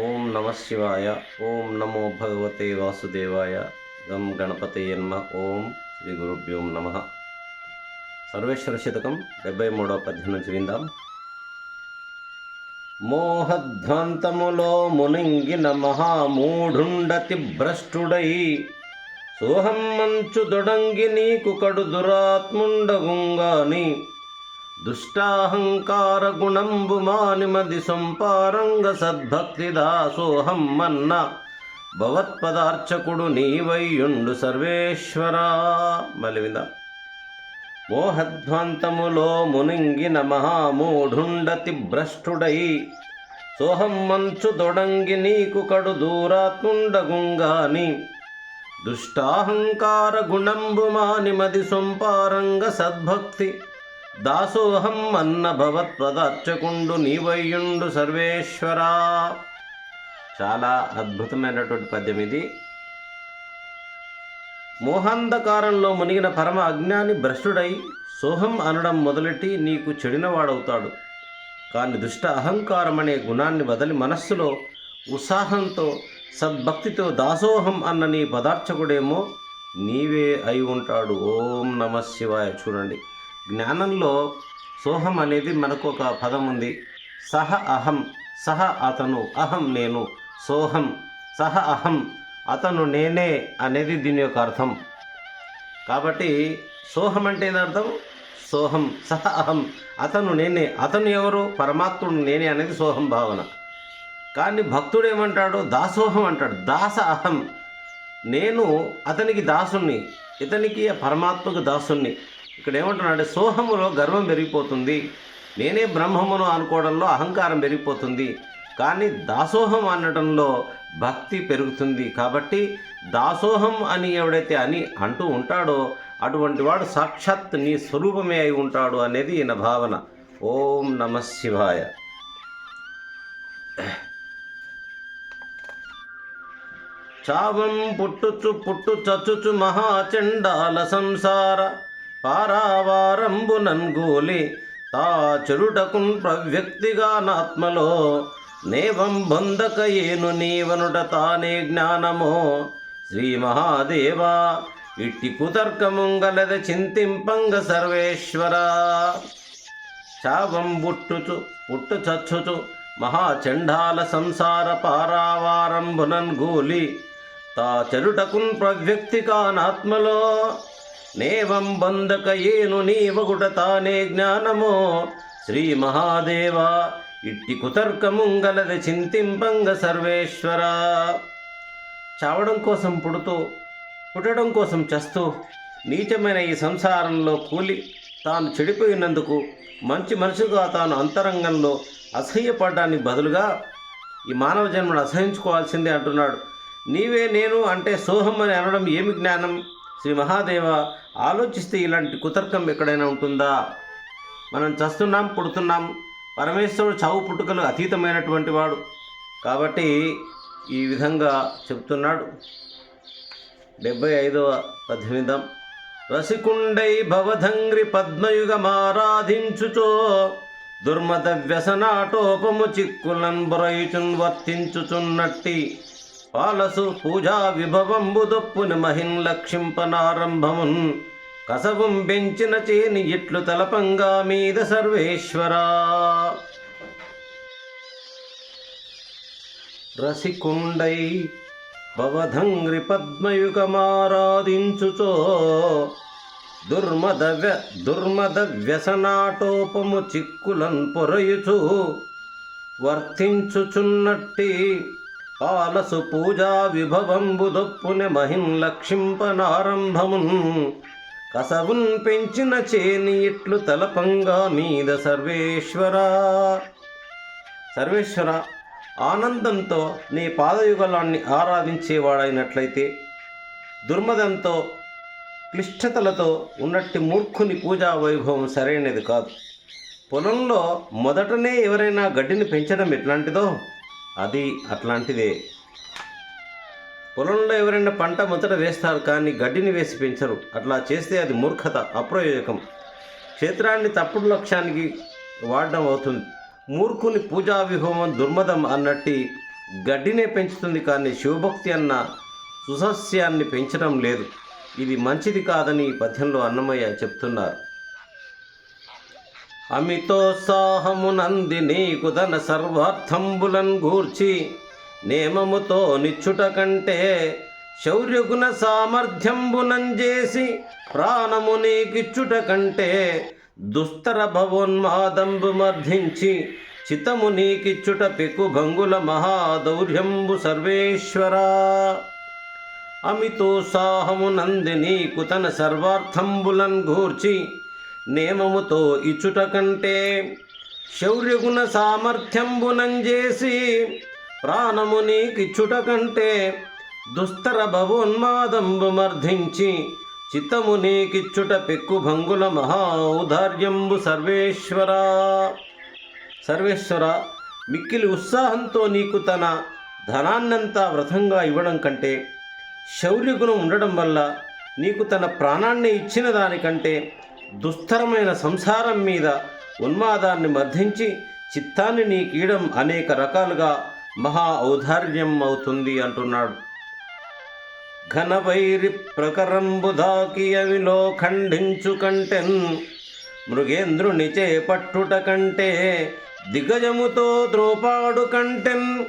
ఓం నమ శివాయ ఓం నమో భగవతే వాసుదేవాయ గం గణపతే నమ ఓం శ్రీ గురుభ్యోం నమ. సర్వేశ్వర శతకం డెబ్బై మూడవ పద్యం నుంచి విందాం. మోహధ్వంతములో మునింగిన మహామూఢుండతి భ్రష్టుడై సోహం మంచు దొడంగి నీకు కడు దురాత్ముండగుంగాని దుష్టాహంకార గుణంబు మానిమది సంపారంగ సద్భక్తి దాసోహం మన్న. భవత్పదార్చకుడు నీవయ్యుండు సర్వేశ్వరా. మలివిద మోహధ్వంతములో మునింగిన మహామూఢుండతి భ్రష్టుడై సోహం మంచు దొడంగి నీకు కడు దూరాత్ముండగుంగాని. దుష్టాహంకార గుణంబు మానిమది సొంపారంగ సద్భక్తి దాసోహం అన్న భవత్పదార్చకుండు నీవయ్యుండు సర్వేశ్వరా. చాలా అద్భుతమైనటువంటి పద్యం ఇది. మోహాంధకారంలో మునిగిన పరమ అజ్ఞాని భ్రష్టుడై సోహం అనడం మొదలెట్టి నీకు చెడినవాడవుతాడు. కానీ దుష్ట అహంకారం అనే గుణాన్ని వదలి మనస్సులో ఉత్సాహంతో సద్భక్తితో దాసోహం అన్న నీ పదార్చకుడేమో నీవే అయి ఉంటాడు. ఓం నమ శివాయ. చూడండి. జ్ఞానంలో సోహం అనేది మనకు ఒక పదం ఉంది సహ అహం సహ అతను అహం నేను సోహం సహ అహం అతను నేనే అనేది దీని యొక్క అర్థం. కాబట్టి సోహం అంటే ఏది అర్థం? సోహం సహ అహం అతను నేనే అతను ఎవరు? పరమాత్ముడు నేనే అనేది సోహం భావన. కానీ భక్తుడు ఏమంటాడు? దాసోహం అంటాడు. దాస అహం నేను అతనికి దాసుణ్ణి ఇతనికి పరమాత్మకు దాసుణ్ణి. ఇక్కడ ఏమంటున్నాడు సోహములో గర్వం పెరిగిపోతుంది. నేనే బ్రహ్మమును అనుకోవడంలో అహంకారం పెరిగిపోతుంది. కానీ దాసోహం అనడంలో భక్తి పెరుగుతుంది. కాబట్టి దాసోహం అని ఎవడైతే అని అంటూ ఉంటాడో అటువంటి వాడు సాక్షాత్ నీ స్వరూపమే అయి ఉంటాడు అనేది ఈయన భావన. ఓం నమ శివాయ. చావం పుట్టుచు పుట్టు చచ్చుచు మహాచండాల సంసార పారావారంబు నన్గూలి తా చెరుటకున్ ప్రవ్యక్తిగా నాత్మలో నేవం బంధక ఏను నీవనుట తానే జ్ఞానమో. శ్రీ మహాదేవా ఇట్టి కుతర్కముంగలద చింతింపంగ సర్వేశ్వరా. చావం బుట్టుచు పుట్టు చచ్చుచు మహాచండాల సంసార పారావారంభునన్ గూలి తా చెరుటకున్ ప్రవ్యక్తి కానాత్మలో నేవం బంధక ఏను నీవగుట తానే జ్ఞానమో. శ్రీ మహాదేవ ఇట్టి కుతర్కముంగలది చింతింపంగ సర్వేశ్వర. చావడం కోసం పుడుతూ పుట్టడం కోసం చస్తూ నీచమైన ఈ సంసారంలో కూలి తాను చెడిపోయినందుకు మంచి మనుషులుగా తాను అంతరంగంలో అసహ్యపడడానికి బదులుగా ఈ మానవ జన్మను అసహించుకోవాల్సిందే అంటున్నాడు. నీవే నేను అంటే సోహం అని అనడం ఏమి జ్ఞానం? శ్రీ మహాదేవ ఆలోచిస్తే ఇలాంటి కుతర్కం ఎక్కడైనా ఉంటుందా? మనం చస్తున్నాం పుడుతున్నాం. పరమేశ్వరుడు చావు పుట్టుకలు అతీతమైనటువంటి వాడు. కాబట్టి ఈ విధంగా చెప్తున్నాడు. డెబ్బై ఐదవ పద్దెనిమిదం. రసికుండై భవధంగ్రి పద్మయుగమారాధించుచో దుర్మద వ్యసనాటోపము చిక్కులన్ బొరయుచున్ వర్తించుచున్నట్టి. పాలసు పూజా విభవంబు మహిం మహిన్ లక్షింపనారంభమున్. కసవం పెంచిన చేని ఇట్లు తలపంగా మీద సర్వేశ్వరా. రసికుండై భవధంగ్రి పద్మయుగమారాధించుచో. దుర్మద వ్య దుర్మద వ్యసనాటోపము చిక్కులన్ పొరయుచు. వర్తించుచున్నట్టి కాలసు పూజా విభవం దొప్పునె మహిం లక్షింపనారంభమున్. కసవున్ పెంచిన చేని ఇట్లు తలపంగా మీద సర్వేశ్వరా. సర్వేశ్వర ఆనందంతో నీ పాదయుగలాన్ని ఆరాధించేవాడైనట్లయితే దుర్మదంతో క్లిష్టతలతో ఉన్నట్టి మూర్ఖుని పూజా వైభవం సరైనది కాదు. పొలంలో మొదటనే ఎవరైనా గడ్డిని పెంచడం ఎట్లాంటిదో? అది అట్లాంటిదే. పొలంలో ఎవరైనా పంట మొదట వేస్తారు కానీ గడ్డిని వేసి పెంచరు. అట్లా చేస్తే అది మూర్ఖత అప్రయోజకం. క్షేత్రాన్ని తప్పుడు లక్ష్యానికి వాడడం అవుతుంది. మూర్ఖుని పూజా విహోమం దుర్మదం అన్నట్టి గడ్డినే పెంచుతుంది కానీ శివభక్తి అన్న సుసస్యాన్ని పెంచడం లేదు. ఇది మంచిది కాదని ఈ పద్యంలో అన్నమయ్య చెప్తున్నారు. అమితోత్సాహమునంది నీకు ధన సర్వార్థంబులన్ గూర్చి నేమముతో నిచ్చుట కంటే శౌర్యగుణ సామర్థ్యంబునంజేసి ప్రాణము నీకిచ్చుట కంటే దుస్తర భవోన్మాదంబు మర్ధించి చితము నీకిచ్చుట పెక్కు భంగుల మహాదౌర్యంబు సర్వేశ్వరా. అమితోత్సాహము నంది నీకు తన సర్వార్థంబులన్ గూర్చి నేమముతో ఇచ్చుట కంటే శౌర్యగుణ సామర్థ్యంబునంజేసి ప్రాణము నీకిచ్చుట కంటే దుస్తర భవోన్మాదంబు మర్ధించి చిత్తము నీకిచ్చుట పెక్కు భంగుల మహా ఔదార్యంబు సర్వేశ్వరా. సర్వేశ్వర మిక్కిలి ఉత్సాహంతో నీకు తన ధనాన్నంతా వ్రతంగా ఇవ్వడం కంటే శౌర్యగుణం ఉండడం వల్ల నీకు తన ప్రాణాన్ని ఇచ్చిన దానికంటే దుస్తరమైన సంసారం మీద ఉన్మాదాన్ని మర్ధించి చిత్తాన్ని నీకీయడం అనేక రకాలుగా మహా ఔదార్యం అవుతుంది అంటున్నాడు. ఘనవైరి ప్రకరంబుదాకియవిలో ఖండించు కంటెన్ మృగేంద్రుని చేపట్టుట కంటే దిగ్గజముతో ద్రోపాడు కంటెన్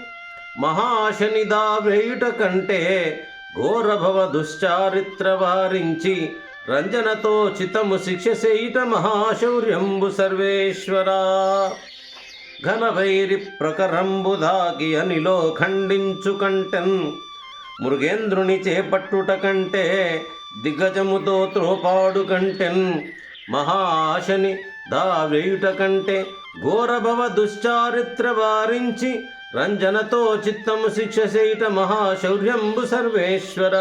మహాశనిదా వేయుట కంటే ఘోరభవ దుశ్చారిత్ర వారించి రంజనతో చితము శిక్షసే ఇట మహాశౌర్యంబు సర్వేశ్వరా. ఘనవైరి ప్రకరంబుదాకి అనిలో ఖండించు కంటెన్. మృగేంద్రుని చేపట్టుట కంటే దిగ్గజముతో త్రోపాడు కంటెన్. మహాశని దావేయుట కంటే ఘోరభవ దుశ్చారిత్ర వారించి రంజనతో చిత్తము శిక్ష చేయుట మహాశౌర్యంబు సర్వేశ్వర.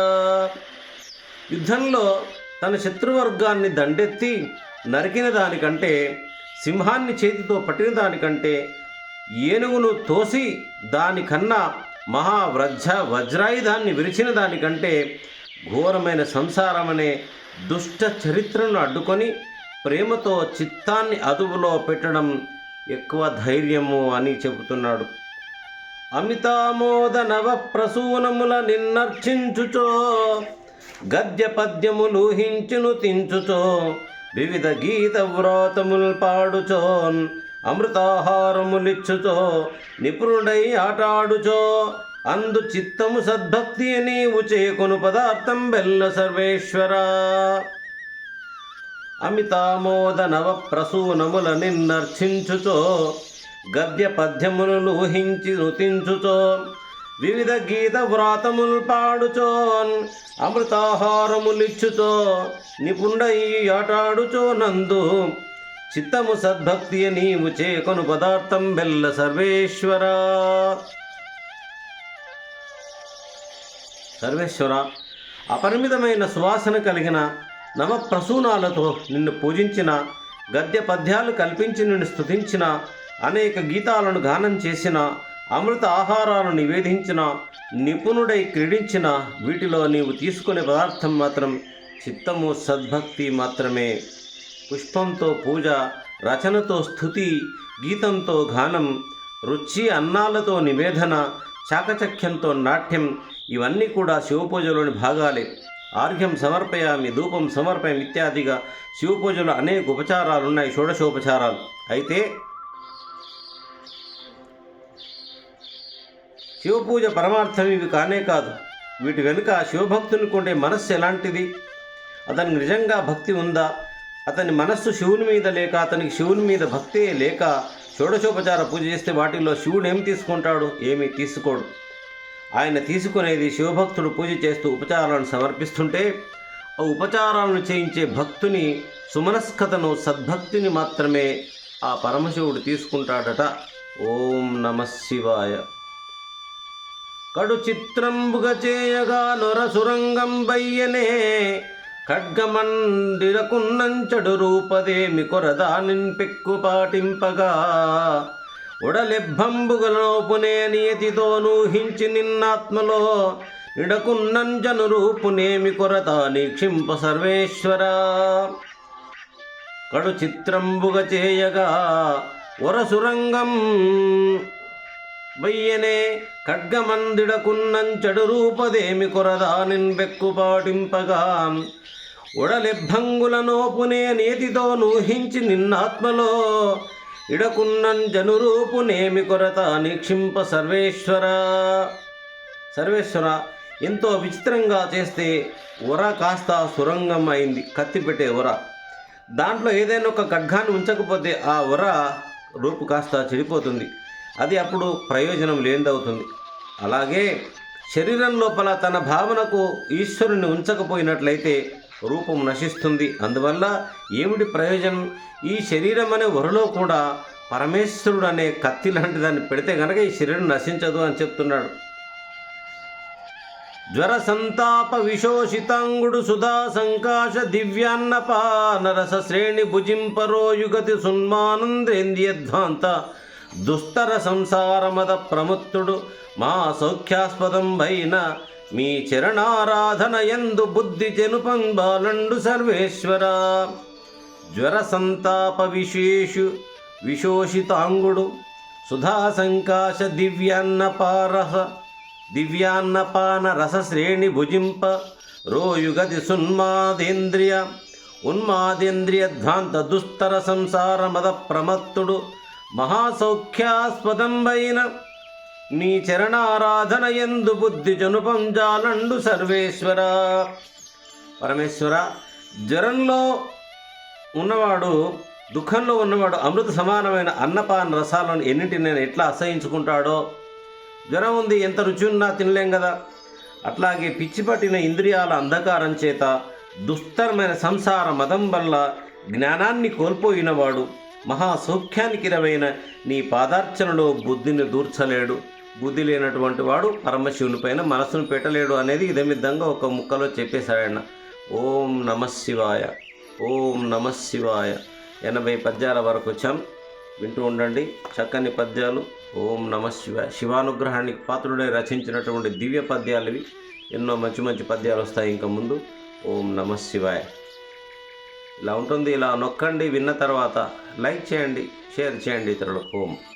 యుద్ధంలో తన శత్రువర్గాన్ని దండెత్తి నరికిన దానికంటే సింహాన్ని చేతితో పట్టిన దానికంటే ఏనుగును తోసి దానికన్నా మహావ్రజ వజ్రాయుధాన్ని విరిచిన దానికంటే ఘోరమైన సంసారం అనే దుష్ట చరిత్రను అడ్డుకొని ప్రేమతో చిత్తాన్ని అదుపులో పెట్టడం ఎక్కువ ధైర్యము అని చెబుతున్నాడు. అమితామోద నవ ప్రసూనముల నిన్నర్చించుచో గద్య పద్యములుహించును తించుచో వివిధ గీత వ్రాతములు పాడుచోన్ అమృతాహారములిచ్చుచో నిపుణుడై ఆటాడుచో. అందు చిత్తము సద్భక్తి నీవు చేకొను పదార్థం బెల్ల సర్వేశ్వరా. అమితామోద నవ ప్రసూనముల నిన్నర్చించుచో గద్య పద్యములు లూహించి నుతించుచో వివిధ గీత వ్రాతములు పాడుచోన్ నిపుండ ఈ ఆటాడుచో నందు. చిత్తము సద్భక్తి నీవు చేకొను పదార్థం బెల్ల సర్వేశ్వరా. సర్వేశ్వర అపరిమితమైన సువాసన కలిగిన నవప్రసూనాలతో నిన్ను పూజించిన గద్య పద్యాలు కల్పించి నిన్ను స్థుతించిన అనేక గీతాలను గానం చేసిన అమృత ఆహారాలను నివేదించిన నిపుణుడై క్రీడించిన వీటిలో నీవు తీసుకునే పదార్థం మాత్రం చిత్తము సద్భక్తి మాత్రమే. పుష్పంతో పూజ రచనతో స్థుతి గీతంతో గానం రుచి అన్నాలతో నివేదన చాకచక్యంతో నాట్యం ఇవన్నీ కూడా శివపూజలోని భాగాలే. ఆర్ఘ్యం సమర్పయామి ధూపం సమర్పయం ఇత్యాదిగా శివపూజలో అనేక ఉపచారాలు ఉన్నాయి షోడశోపచారాలు. అయితే శివపూజ పరమార్థం ఇవి కానే కాదు. వీటి వెనుక శివభక్తునికి ఉండే మనస్సు ఎలాంటిది? అతనికి నిజంగా భక్తి ఉందా? అతని మనస్సు శివుని మీద లేక అతనికి శివుని మీద భక్తే లేక షోడశోపచార పూజ చేస్తే వాటిల్లో శివుడు ఏమి తీసుకుంటాడు? ఏమీ తీసుకోడు. ఆయన తీసుకునేది శివభక్తుడు పూజ చేస్తూ ఉపచారాలను సమర్పిస్తుంటే ఆ ఉపచారాలను చేయించే భక్తుని సుమనస్కతను సద్భక్తిని మాత్రమే ఆ పరమశివుడు తీసుకుంటాడట. ఓం నమ శివాయ. కడు చిత్రంబుగ చేయగా నొరసురంగం బయ్యనే ఖడ్గమండిరకున్నంచడు రూపదేమి కొరదానిన్ పెక్కు పాటింపగా. ఉడలెబ్బంబుగలోపునే నియతితో నూహించి నిన్నాత్మలో నిడకున్నంజను రూపునేమి కొరత నీక్షింప సర్వేశ్వరా. కడు చిత్రంబుగ చేయగా వరసురంగం బయ్యనే ఖడ్గమందిడకున్నంచడు రూపదేమి కొరదానిన్ బెక్కు పాటింపగా ఉడలెబ్బంగుల నోపునే నీతితో నూహించి నిన్నాత్మలో. ఇడకున్నన్ జనురూపునేమి కొరత నిక్షింప సర్వేశ్వర. సర్వేశ్వర ఎంతో విచిత్రంగా చేస్తే ఉర కాస్త సురంగం అయింది కత్తి పెట్టే ఉర దాంట్లో ఏదైనా ఒక ఖడ్గాన్ని ఉంచకపోతే ఆ ఉర రూపు కాస్త చెడిపోతుంది. అది అప్పుడు ప్రయోజనం లేనిదవుతుంది. అలాగే శరీరం లోపల తన భావనకు ఈశ్వరుని ఉంచకపోయినట్లయితే రూపం నశిస్తుంది. అందువల్ల ఏమిటి ప్రయోజనం? ఈ శరీరం అనే వరలో కూడా పరమేశ్వరుడు అనే కత్తి లాంటి దాన్ని పెడితే కనుక ఈ శరీరం నశించదు అని చెప్తున్నాడు. జ్వర సంతాప విశోషితాంగుడు సుధా సంకాశ దివ్యాన్నపానరస శ్రేణి భుజింపరో యుగతి సున్మానంద్రేంద్రియధ్వాంత దుస్తర సంసారమద ప్రముత్తుడు మా సౌఖ్యాస్పదం వైన మీ చరణారాధన ఎందు బుద్ధి చెనుపం బాలండు సర్వేశ్వర. జ్వర సంతాప విశేషు విశోషితాంగుడు సుధా సంకాశ దివ్యాన్నపారహ దివ్యాన్నపాన రసశ్రేణి భుజింప రోయుగతి సున్మాదేంద్రియ ఉన్మాదేంద్రియ ధ్వాంత దుస్తర సంసార మద ప్రమత్తుడు మహాసౌఖ్యాస్పదంబైన నీ చరణారాధన ఎందు బుద్ధి జనుపంజాలండు సర్వేశ్వర. పరమేశ్వర జ్వరంలో ఉన్నవాడు దుఃఖంలో ఉన్నవాడు అమృత సమానమైన అన్నపాన రసాలను ఎన్నింటిని నేను ఎట్లా అసహించుకుంటాడో? జ్వరం ఉంది ఎంత రుచి ఉన్నా తినలేం కదా? అట్లాగే పిచ్చి పట్టిన ఇంద్రియాల అంధకారం చేత దుస్తరమైన సంసార మదం వల్ల జ్ఞానాన్ని కోల్పోయినవాడు మహా సౌఖ్యానికి నీ పాదార్చనలో బుద్ధిని దూర్చలేడు. బుద్ధి లేనటువంటి వాడు పరమశివుని పైన మనసును పెట్టలేడు అనేది ఇదమిద్దంగా ఒక ముక్కలో చెప్పేశాడన్న. ఓం నమశివాయ ఓం నమశివాయ ఎనభై పద్యాల వరకు వచ్చాం. వింటూ ఉండండి. చక్కని పద్యాలు. ఓం నమ శివానుగ్రహానికి పాత్రుడై రచించినటువంటి దివ్య పద్యాలు ఇవి. ఎన్నో మంచి మంచి పద్యాలు వస్తాయి ఇంకా ముందు. ఓం నమ శివాయ. ఇలా ఉంటుంది. ఇలా నొక్కండి విన్న తర్వాత లైక్ చేయండి షేర్ చేయండి ఇతరులకు.